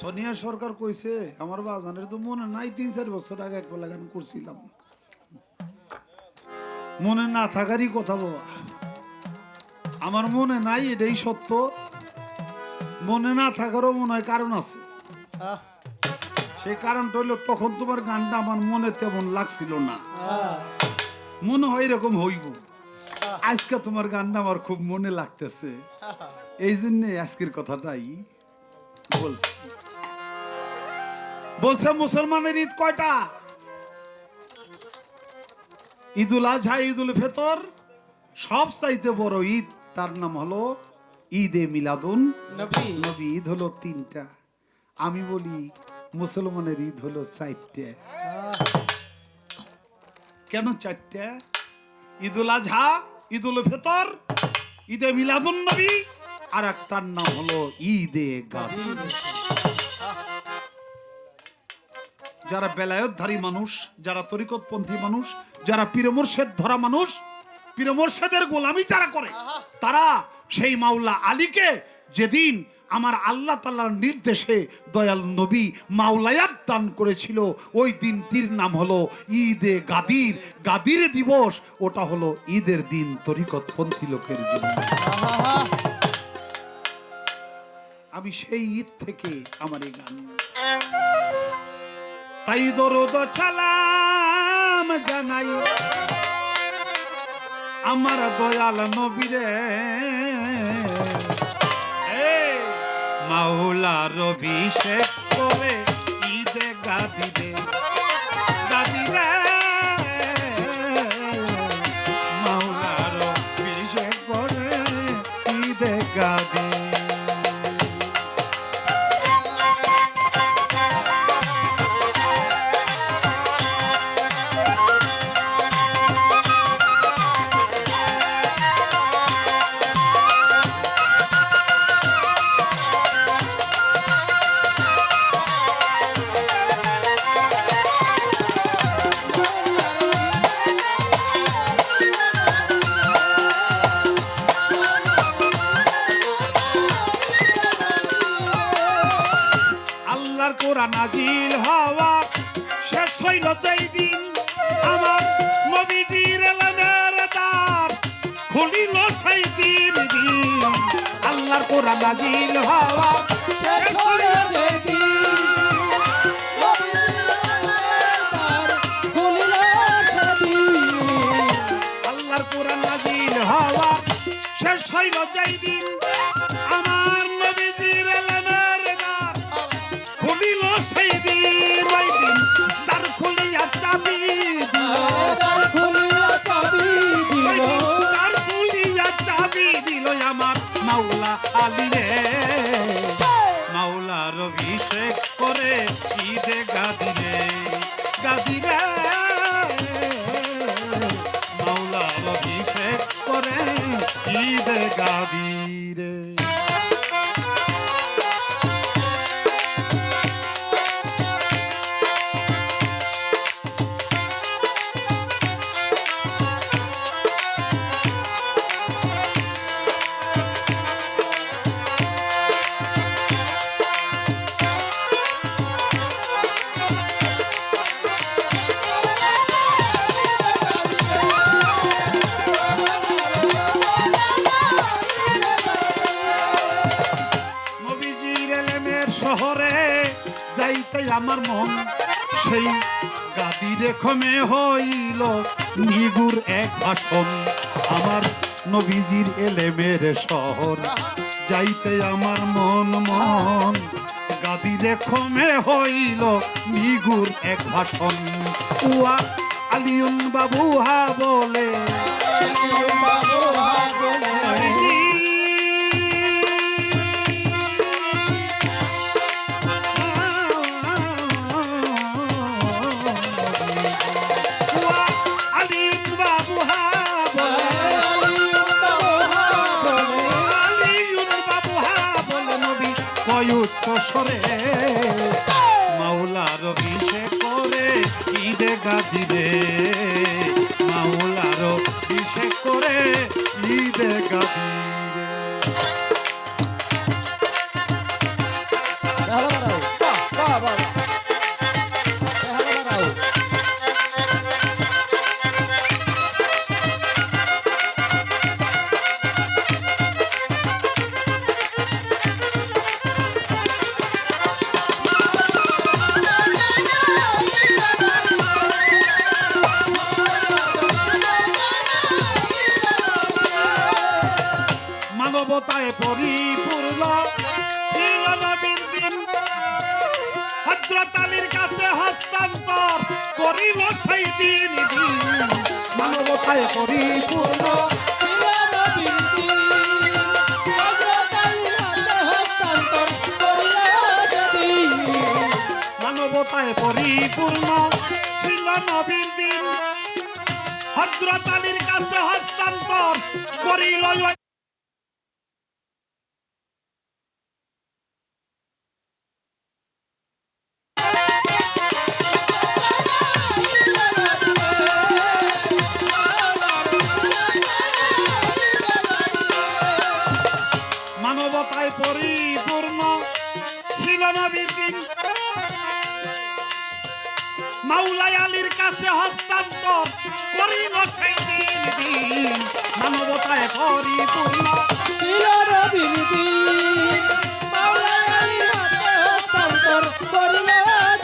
সোনিয়া সরকার কইছে আমার বাজানের তো মনে নাই তিন চার বছর আগে এক বেলা গান করছিলাম। মনে না থাকারই কথা বাবা আমার মনে নাই এটাই সত্য। মনে না থাকারও মনে হয় কারণ আছে। সেই কারণটা হইল তখন তোমার গানটা আমার মনে তেমন লাগছিল না। মনে হয় এরকম হইব। আজকে তোমার গানটা আমার খুব মনে লাগতেছে। এই জন্যে আজকের কথাটাই বলছি। বলছে মুসলমানের ঈদ কয়টা? ঈদুল আজহা ঈদুল ফেতর সব চাইতে বড় ঈদ তার নাম হলো ঈদে মিলাদুন নবী। নবী ঈদ হলো তিনটা। আমি বলি মুসলমানের ঈদ হলো চারটে। কেন চারটে? ঈদুল আজহা ঈদুল ফেতর ঈদে মিলাদুন নবী আর একটার নাম হলো ঈদে গাদি। যারা বেলায়তধারী মানুষ যারা তরিকতপন্থী মানুষ যারা পীরমর্শেদ ধরা মানুষ পীরমর্শেদের গোলামি যারা করে তারা সেই মাওলা আলীকে যেদিন আমার আল্লাহ তাল্লাহর নির্দেশে দয়াল নবী মাওলায়াত দান করেছিল ওই দিনটির নাম হলো ঈদে গাদির। গাদির দিবস ওটা হলো ঈদের দিন তরিকতপন্থী লোকের আহা, আমি সেই ঈদ থেকে আমার এই গান। তাই দরদ ছালাম জানাই। আমার দয়াল নবীরে। মাওলা রবি শেখ করে ঈদে গাদিরে গাদিরে মাওলা রবি শেখ করে ঈদে গাদি আল্লাহর কোরআন নাজিল হওয়া শেষ কোরআন নাজিল হওয়া শেষ হইল যেই দিন। আমার নবীজির দ্বার খুলিল সেই দিন। করে ঈদে গাদিরে আমার মন সেই গাদি রেখমে হইল নিগুর এক ভাষণ। আমার নবীজির এলেমের শহর যাইতে আমার মন মন। গাদি রেখমে হইল নিগুর এক ভাষণ। উয়া আলিউন বাবু হা বলে সরে মাওলা রবি সে করে ঈদে গাদিরে মাওলা রবি সে করে কি দেখা দাঁড়াও, কাছে হস্তান্তর করিল সেই দিন। মানবতায় পরিপূর্ণ। মানবতায় পরিপূর্ণ। ছিল নবীর দিন। হজরত আলীর কাছে হস্তান্তর করিল কাছে হস্তান্তর করিল সেই দিন দিন মানবতায় পরিপূর্ণ। ছিল দিন হাতে হস্তান্তর করিল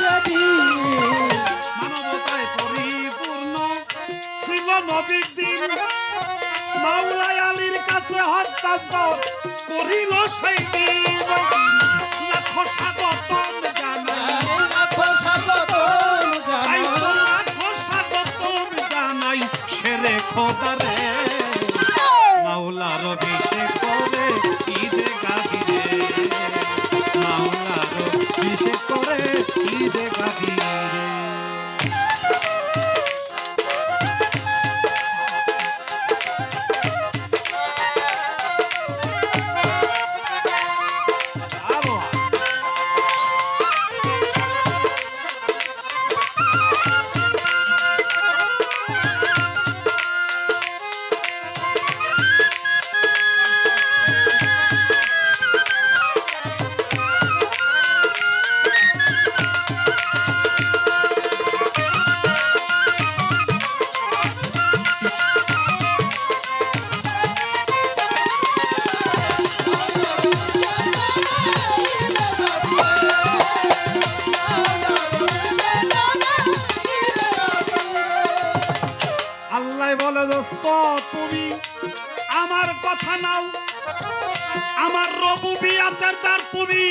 যেদিন মানবতায় পরিপূর্ণ। ছিল নবীর দিন মাওলাই আলীর কাছে হস্তান্তর করিল সেই দিন। লাখ আমার রবু বিয়াতের দ্বার তুমি।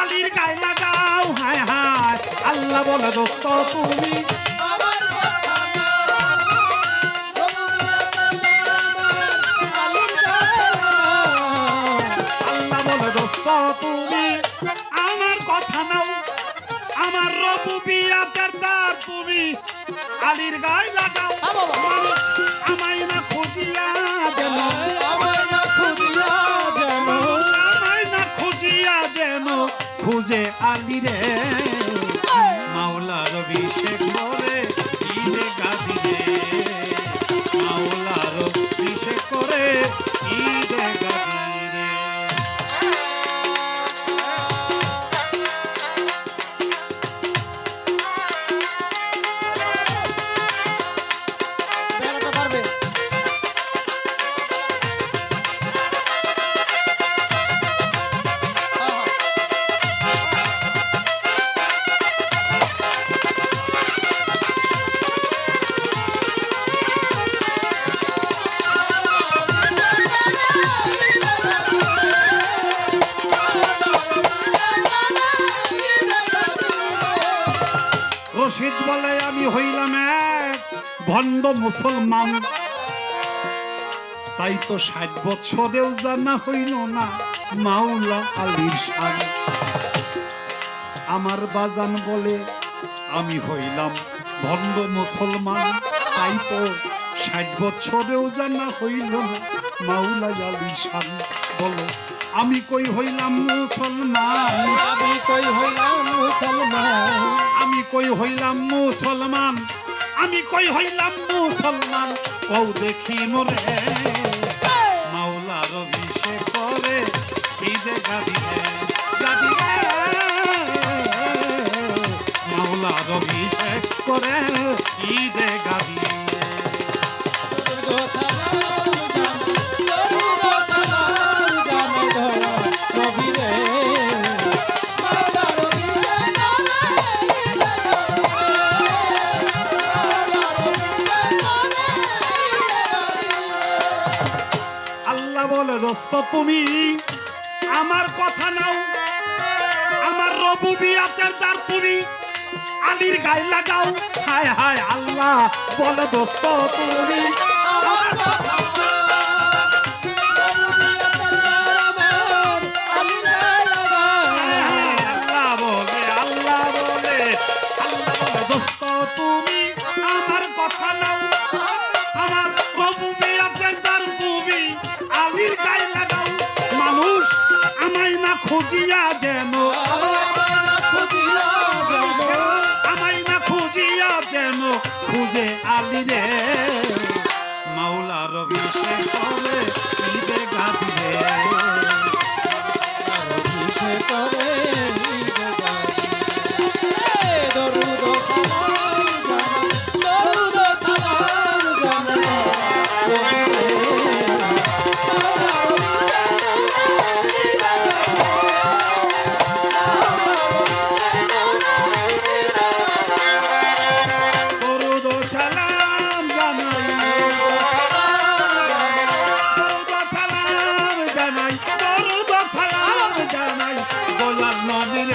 আলীর গায়ে লাগাও হায় হায় আল্লাহ বলে দোস্ত তুমি। আল্লাহ বলে দোস্ত তুমি। আমার কথা নাও আমার রবু বিয়াতের দ্বার তুমি। আলীর গায়ে লাগাও মানুষ আমায় না খুঁজিয়া মানুষ খুঁজে আলি রে। মাওলার অভিষেক করে ঈদে গাদি রে। মাওলার অভিষেক করে ভণ্ড মুসলমান। তাই তো ষাট বছরেও জানা হইল না মাওলা আলীর শান। আমার বাজান বলে আমি হইলাম ভণ্ড মুসলমান। তাই তো ষাট বছরেও জানা হইল না মাওলা আলীর শান। বলো আমি কই হইলাম মুসলমান? আমি কই হইলাম মুসলমান? আমি কই হইলাম মুসলমান? আমি কই হইলাম মুসলমান? কৌ দেখি মরে। মাওলার অভিষেক করে ঈদে গাদি গাদি মাওলার অভিষেক করে ঈদে গাদিরে তুমি, আমার কথা নাও। আমার রবু বিয়াতের দ্বার তুমি, আলির গায়ে লাগাও। হায় হায় আল্লাহ, বলে দোস্ত তুমি। আমার আল্লাহ খুঁজিয়া যেন। আমায় না খুঁজিয়া যেন। খুঁজে আলি রে। মাওলা রবি সে করে ঈদে গাদিরে গোলাম